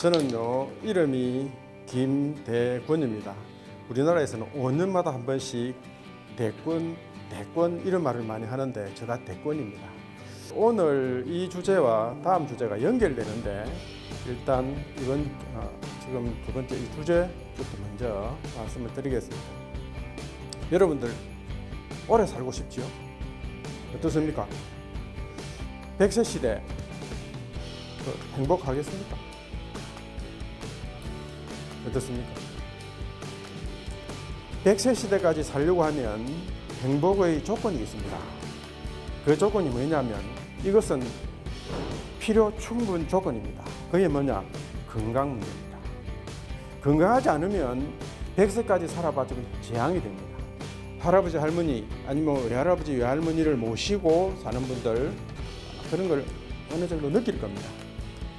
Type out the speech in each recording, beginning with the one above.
저는요 이름이 김대권입니다. 우리나라에서는 5년마다 한 번씩 대권, 대권 이런 말을 많이 하는데 제가 대권입니다. 오늘 이 주제와 다음 주제가 연결되는데 일단 이번 어, 지금 두 번째 이 주제부터 먼저 말씀을 드리겠습니다. 여러분들 오래 살고 싶지요? 어떻습니까? 100세 시대 그 행복하겠습니까? 어떻습니까? 100세 시대까지 살려고 하면 행복의 조건이 있습니다. 그 조건이 뭐냐면 이것은 필요 충분 조건입니다. 그게 뭐냐? 건강 문제입니다. 건강하지 않으면 100세까지 살아봐도 재앙이 됩니다. 할아버지 할머니 아니면 외할아버지 외할머니를 모시고 사는 분들 그런 걸 어느 정도 느낄 겁니다.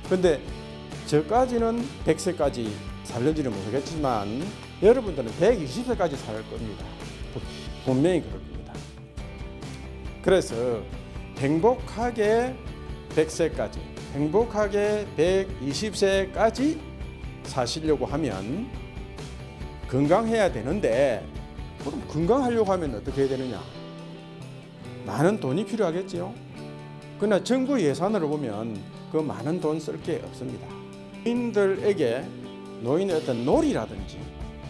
근데 저까지는 100세까지 살는지는 모르겠지만 여러분들은 120세까지 살 겁니다. 분명히 그럴 겁니다. 그래서 행복하게 100세까지, 행복하게 120세까지 사시려고 하면 건강해야 되는데 그럼 건강하려고 하면 어떻게 해야 되느냐? 많은 돈이 필요하겠지요. 그러나 정부 예산으로 보면 그 많은 돈 쓸 게 없습니다. 노인들에게 노인의 어떤 놀이라든지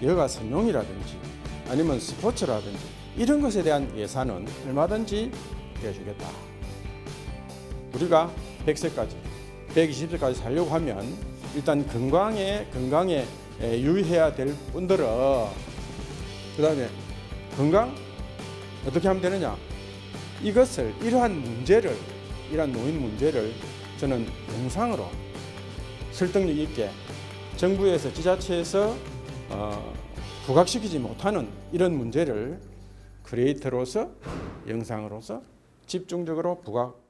여가 선용이라든지 아니면 스포츠라든지 이런 것에 대한 예산은 얼마든지 해주겠다. 우리가 100세까지, 120세까지 살려고 하면 일단 건강에 건강에 에, 유의해야 될 분들은 그다음에 건강 어떻게 하면 되느냐? 이것을 이러한 문제를 이러한 노인 문제를 저는 영상으로 설득력 있게 정부에서 지자체에서 어, 부각시키지 못하는 이런 문제를 크리에이터로서 영상으로서 집중적으로 부각